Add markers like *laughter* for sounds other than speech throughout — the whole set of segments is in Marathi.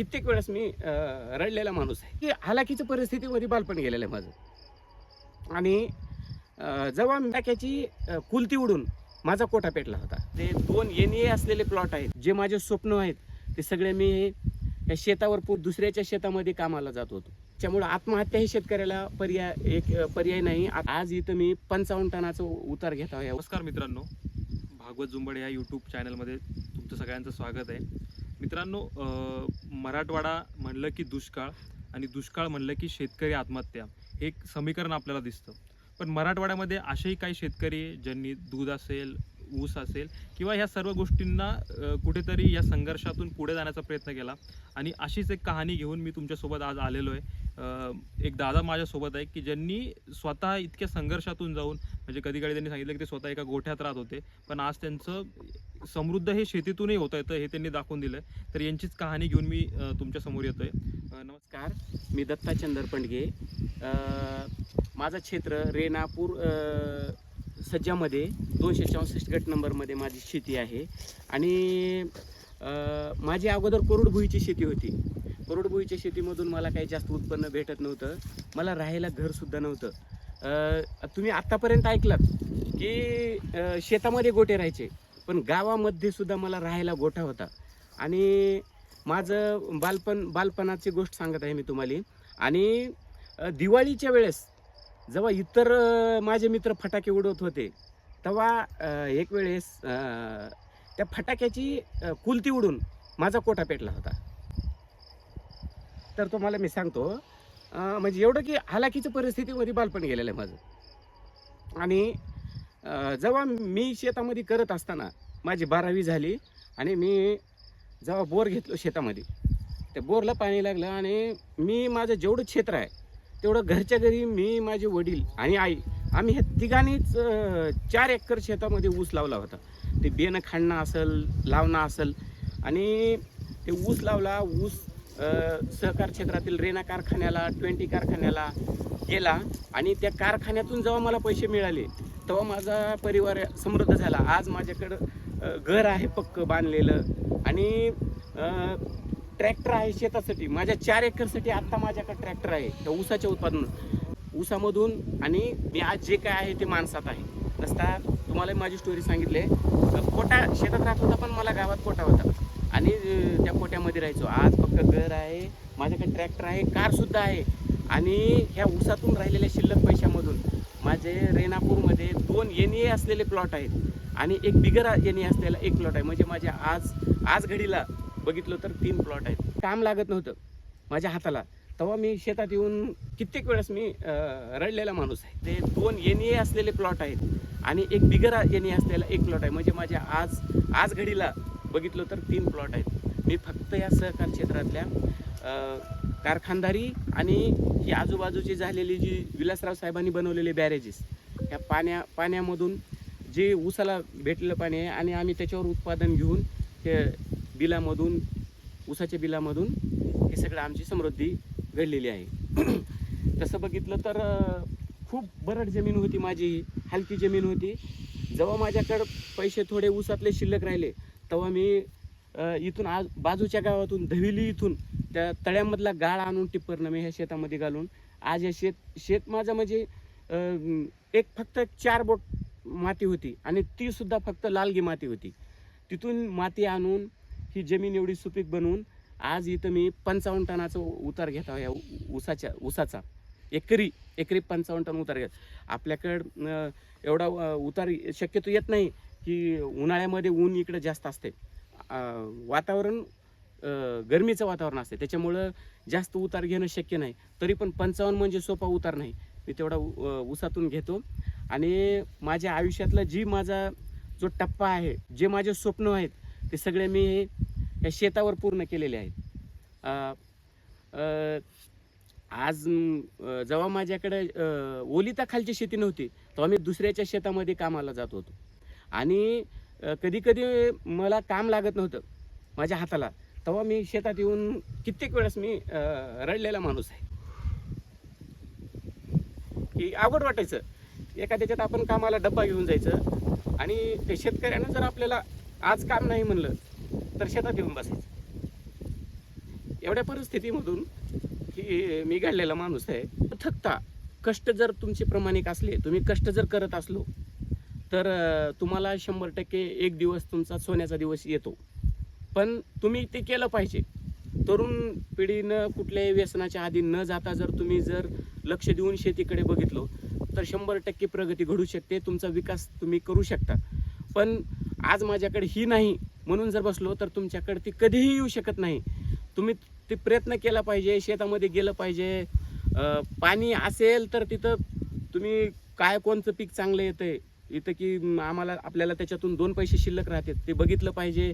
कित्येक वेळेस मी रडलेला माणूस आहे. की हालाकीच्या परिस्थितीमध्ये बालपण गेलेलं आहे माझं. आणि जेव्हा मॅक्याची कुलती उडून माझा कोटा पेटला होता. ते दोन एन ए असलेले प्लॉट आहेत. जे माझे स्वप्न आहेत ते सगळे मी या शेतावर पो दुसऱ्याच्या शेतामध्ये कामाला जात होतो. त्यामुळं आत्महत्या हे शेतकऱ्याला पर्याय एक पर्याय नाही. आज इथं मी पंचावन्न टनाचा उतार घेत आहे. नमस्कार मित्रांनो. भागवत जुंबड या यूट्यूब चॅनलमध्ये तुमचं सगळ्यांचं स्वागत आहे. मित्रांनो मराठवाडा म्हणलं की दुष्काळ आणि दुष्काळ म्हणलं की शेतकरी आत्महत्या हे एक समीकरण आपल्याला दिसतं. पण मराठवाड्यामध्ये असेही काही शेतकरी ज्यांनी दूध असेल ऊस असेल किंवा ह्या सर्व गोष्टींना कुठेतरी या संघर्षातून पुढे जाण्याचा प्रयत्न केला. आणि अशीच एक कहाणी घेऊन मी तुमच्यासोबत आज आलेलो आहे. एक दादा माझ्यासोबत आहे की ज्यांनी स्वतः इतक्या संघर्षातून जाऊन म्हणजे कधी कधी त्यांनी सांगितलं की ते स्वतः एका गोठ्यात राहत होते पण आज त्यांचं समृद्ध हे शेतीतूनही होत येतं हे त्यांनी दाखवून दिलं तर यांचीच कहाणी घेऊन मी तुमच्यासमोर येतो आहे नमस्कार. मी दत्ता चंदर पंडगे माझं क्षेत्र रेणापूर सज्जामध्ये दोनशे चौसष्ट गट नंबरमध्ये माझी शेती आहे. आणि माझी अगोदर कोरडभुईची शेती होती. कोरडभुईच्या शेतीमधून मला काही जास्त उत्पन्न भेटत नव्हतं. मला राहायला घरसुद्धा नव्हतं. तुम्ही आत्तापर्यंत ऐकलात की शेतामध्ये गोटे राहायचे पण गावामध्ये सुद्धा मला राहायला गोठा होता. आणि माझं बालपण बालपणाची गोष्ट सांगत आहे मी तुम्हाला. आणि दिवाळीच्या वेळेस जेव्हा इतर माझे मित्र फटाके उडवत होते तेव्हा एक वेळेस त्या फटाक्याची कुलती उडून माझा कोटा पेटला होता. तर तुम्हाला मी सांगतो म्हणजे एवढं की हालाकीच्या परिस्थितीमध्ये बालपण गेलेलं आहे माझं. आणि जेव्हा मी शेतामध्ये करत असताना माझी बारावी झाली आणि मी जेव्हा बोर घेतलो शेतामध्ये त्या बोरला पाणी लागलं आणि मी माझं जेवढं क्षेत्र आहे तेवढं घरच्या घरी मी माझे वडील आणि आई आम्ही ह्या तिघांनीच चार एकर शेतामध्ये ऊस लावला होता. ते बेणं खाणणं असेल लावणं असेल आणि ते ऊस लावला ऊस सहकार क्षेत्रातील रेना कारखान्याला ट्वेंटी कारखान्याला गेला आणि त्या कारखान्यातून जेव्हा मला पैसे मिळाले तेव्हा माझा परिवार समृद्ध झाला. आज माझ्याकडं घर आहे पक्क बांधलेलं आणि ट्रॅक्टर आहे शेतासाठी. माझ्या चार एकरसाठी आत्ता माझ्याकडे ट्रॅक्टर आहे. त्या ऊसाच्या उत्पादन ऊसामधून आणि मी आज जे काय आहे ते माणसात आहे. नसता तुम्हाला माझी स्टोरी सांगितले कोटा शेतात राहत होता पण मला गावात कोटा होता. आणि त्या कोट्यामध्ये राहायचो. आज फक्त घर आहे माझ्याकडे ट्रॅक्टर आहे कारसुद्धा आहे. आणि ह्या ऊसातून राहिलेल्या शिल्लक पैशामधून माझे रेणापूरमध्ये दोन एन ए असलेले प्लॉट आहेत आणि एक बिगर एन ए असलेला एक प्लॉट आहे. म्हणजे माझ्या आज आज घडीला बघितलं तर तीन प्लॉट आहेत. काम लागत नव्हतं माझ्या हाताला. तेव्हा मी शेतात येऊन कित्येक वेळेस मी रडलेला माणूस आहे. ते दोन एन ए असलेले प्लॉट आहेत आणि एक बिगर एन ए असलेला एक प्लॉट आहे. म्हणजे माझ्या आज आज घडीला बघितलं तर तीन प्लॉट आहेत. मी फक्त या सहकार क्षेत्रातल्या कारखानदारी आणि ही आजूबाजूची झालेली जी विलासराव साहेबांनी बनवलेले बॅरेजेस ह्या पाण्या पाण्यामधून जे ऊसाला भेटलेलं पाणी आहे आणि आम्ही त्याच्यावर उत्पादन घेऊन ते बिलामधून ऊसाच्या बिलामधून हे सगळं आमची समृद्धी घडलेली आहे. *clears throat* तसं बघितलं तर खूप बरड जमीन होती माझी हलकी जमीन होती. जेव्हा माझ्याकडं पैसे थोडे ऊसातले शिल्लक राहिले तेव्हा मी इथून आज बाजूच्या गावातून धविली इथून त्या तळ्यामधला गाळ आणून टिप्परनं मी ह्या शेतामध्ये घालून आज हे शेत शेत माझं म्हणजे एक फक्त चार बोट माती होती आणि ती सुद्धा फक्त लालगी माती होती. तिथून माती आणून ही जमीन एवढी सुपीक बनवून आज इथं मी पंचावन्न टनाचा उतार घेत आहे या ऊ- ऊसाच्या ऊसाचा. एकरी एकरी पंचावन्न टन उतार घेत आपल्याकडं एवढा उतार शक्यतो येत नाही. की उन्हाळ्यामध्ये ऊन इकडं जास्त असते. वातावरण गरमीचं वातावरण असते. त्याच्यामुळं जास्त उतार घेणं शक्य नाही. तरी पण पंचावन्न म्हणजे सोपा उतार नाही. मी तेवढा उसातून घेतो. आणि माझ्या आयुष्यातला जी माझा जो टप्पा आहे जे माझे स्वप्न आहेत ते सगळे मी या शेतावर पूर्ण केलेले आहेत. आज जेव्हा माझ्याकडे ओलिताखालची ओलिता खालची शेती नव्हती तेव्हा मी दुसऱ्याच्या शेतामध्ये कामाला जात होतो. आणि कधीकधी मला काम लागत नव्हतं माझ्या हाताला तेव्हा मी शेतात येऊन कित्येक वेळेस मी रडलेला माणूस आहे. की आवड वाटायचं. एका त्याच्यात आपण कामाला डब्बा घेऊन जायचं आणि ते शेतकऱ्यानं जर आपल्याला आज काम नाही म्हणलं तर शेतात येऊन बसायचं. एवढ्या परिस्थितीमधून की मी घडलेला माणूस आहे. थकता कष्ट जर तुमचे प्रमाणिक असले तुम्ही कष्ट जर करत असलो तर तुम्हाला शंभर टक्के एक दिवस तुमचा सोन्याचा दिवस येतो. पण तुम्ही ते केलं पाहिजे. तरुण पिढीनं कुठल्याही व्यसनाच्या आधी न जाता जर तुम्ही जर लक्ष देऊन शेतीकडे बघितलो तर शंभर टक्के प्रगती घडू शकते तुमचा विकास तुम्ही करू शकता. पण आज माझ्याकडे ही नाही म्हणून जर बसलो तर तुमच्याकडे ती कधीही येऊ शकत नाही. तुम्ही ते प्रयत्न केला पाहिजे शेतामध्ये गेलं पाहिजे. पाणी असेल तर तिथं तुम्ही काय कोणतं पीक चांगलं येतं आहे इथं की आम्हाला आपल्याला त्याच्यातून दोन पैसे शिल्लक राहतात. ते बघितलं पाहिजे.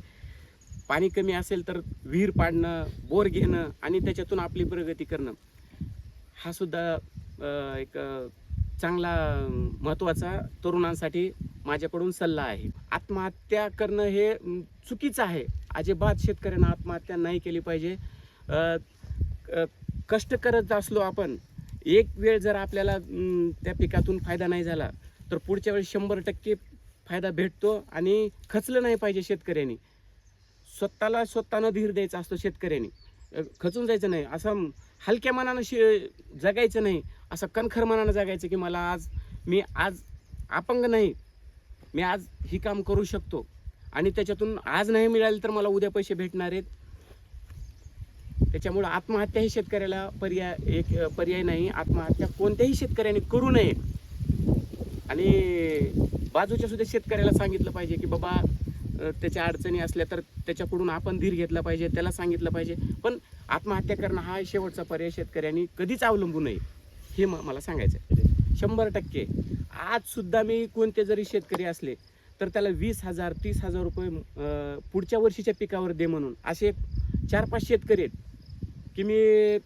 पाणी कमी असेल तर विहीर पाडणं बोर घेणं आणि त्याच्यातून आपली प्रगती करणं. हा सुद्धा एक चांगला महत्त्वाचा तरुणांसाठी माझ्याकडून सल्ला आहे. आत्महत्या करणं हे चुकीचं आहे. अजिबात शेतकऱ्यांना आत्महत्या नाही केली पाहिजे. कष्ट करत असलो आपण एक वेळ जर आपल्याला त्या पिकातून फायदा नाही झाला तर पुढच्या वेळेस शंभर टक्के फायदा भेटतो आणि खचलं नाही पाहिजे शेतकऱ्यांनी. स्वतःला स्वतःनं धीर द्यायचा असतो शेतकऱ्यांनी. खचून जायचं नाही. असं हलक्या मनानं शे जगायचं नाही. असं कणखर मनानं जगायचं की मला आज मी आज अपंग नाही. मी आज ही काम करू शकतो. आणि त्याच्यातून आज नाही मिळाले तर मला उद्या पैसे भेटणार आहेत. त्याच्यामुळं आत्महत्या ही शेतकऱ्याला पर्याय एक पर्याय नाही. आत्महत्या कोणत्याही शेतकऱ्याने करू नये. आणि बाजूच्या सुद्धा शेतकऱ्याला सांगितलं पाहिजे की बाबा त्याच्या अडचणी असल्या तर त्याच्याकडून आपण धीर घेतला पाहिजे त्याला सांगितलं पाहिजे. पण आत्महत्या करणं हा शेवटचा पर्याय शेतकऱ्यांनी कधीच अवलंबू नये हे म- मला सांगायचं आहे शंभर टक्के. आजसुद्धा मी कोणते जरी शेतकरी असले तर त्याला वीस हजार तीस हजार रुपये पुढच्या वर्षीच्या पिकावर दे म्हणून. असे चार पाच शेतकरी आहेत की मी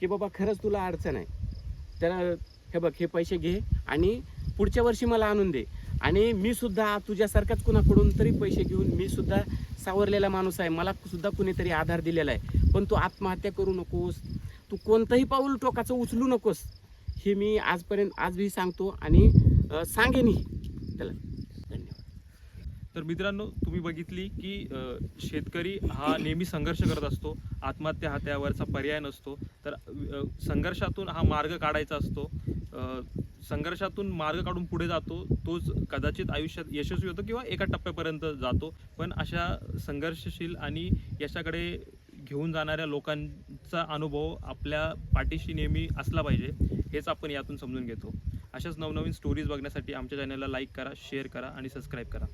की बाबा खरंच तुला अडचण आहे. त्याला हे बघ हे पैसे घे आणि पुढच्या वर्षी मला आणून दे. आणि मी सुद्धा तुझ्यासारखाच कुणाकडून तरी पैसे घेऊन मी सुद्धा सावरलेला माणूस आहे. मला सुद्धा कुणीतरी आधार दिलेला आहे. पण तू आत्महत्या करू नकोस. तू कोणतंही पाऊल टोकाचं उचलू नकोस. हे मी आजपर्यंत आजही सांगतो आणि सांगेनही. त्याला धन्यवाद. तर मित्रांनो तुम्ही बघितली की शेतकरी हा नेहमी संघर्ष करत असतो. आत्महत्या हा त्यावरचा पर्याय नसतो. तर संघर्षातून हा मार्ग काढायचा असतो. संघर्षातून मार्ग काढून पुढे जातो तोच कदाचित आयुष्यात यशस्वी होतो किंवा एका टप्प्यापर्यंत जातो. पण अशा संघर्षशील आणि यशाकडे घेऊन जाणाऱ्या लोकांचा अनुभव आपल्या पाठीशी नेहमी असला पाहिजे हेच आपण यातून समजून घेतो. अशाच नवनवीन स्टोरीज बघण्यासाठी आमच्या चॅनलला लाईक करा शेअर करा आणि सबस्क्राईब करा.